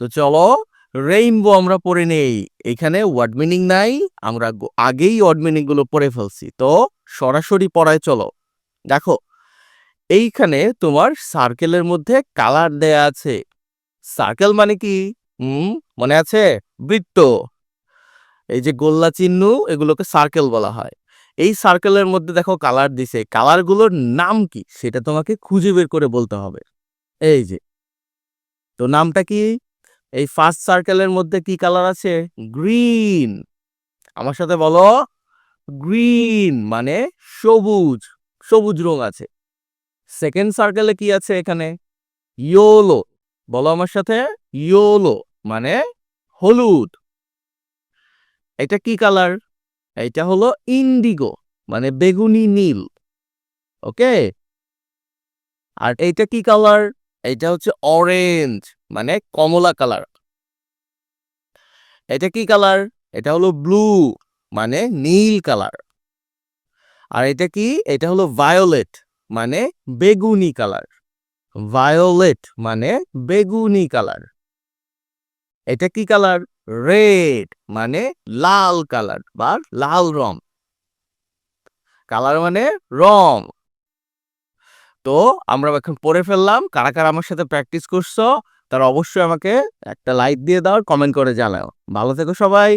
তো চলো রেইনবো আমরা পড়ে নেই। এখানে ওয়ার্ড মিনিং নাই, আমরা আগেই ওয়ার্ড মিনিংগুলো পড়ে ফেলছি। তো সরাসরি পড়ায় চলো। দেখো, এইখানে তোমার সার্কেলের মধ্যে কালার দেয়া আছে। সার্কেল মানে কি? হুম, মনে আছে? বৃত্ত। এই যে গোল্লা চিহ্ন, এগুলোকে সার্কেল বলা হয়। এই সার্কেলের মধ্যে দেখো কালার দিছে। কালারগুলোর নাম কি? সেটা তোমাকে খুঁজে বের করে বলতে হবে। এই যে। তো নামটা কি? এই ফার্স্ট সার্কেলের মধ্যে কি কালার আছে? গ্রিন আমার সাথে বলো গ্রিন মানে সবুজ সবুজ রং আছে। সেকেন্ড সার্কেলে কি আছে এখানে? ইয়োলো বলো আমার সাথে ইয়োলো মানে হলুদ। এটা কি কালার এটা হলো ইন্ডিগো মানে বেগুনি নীল। ওকে আর এইটা কি কালার এটা হচ্ছে অরেঞ্জ মানে কমলা কালার। এটা কি কালার? এটা হলো ব্লু মানে নীল কালার। আর এটা কি? এটা হলো ভায়োলেট মানে বেগুনি কালার। ভায়োলেট মানে বেগুনি কালার। এটা কি কালার? রেড মানে লাল কালার বা লাল রং। কালার মানে রং। তো আমরা এখন পড়ে ফেললাম। কারা কারা আমার সাথে প্র্যাকটিস করছ? তারা অবশ্যই আমাকে একটা লাইক দিয়ে দাও কমেন্ট করে জানাও। ভালো থেকো সবাই।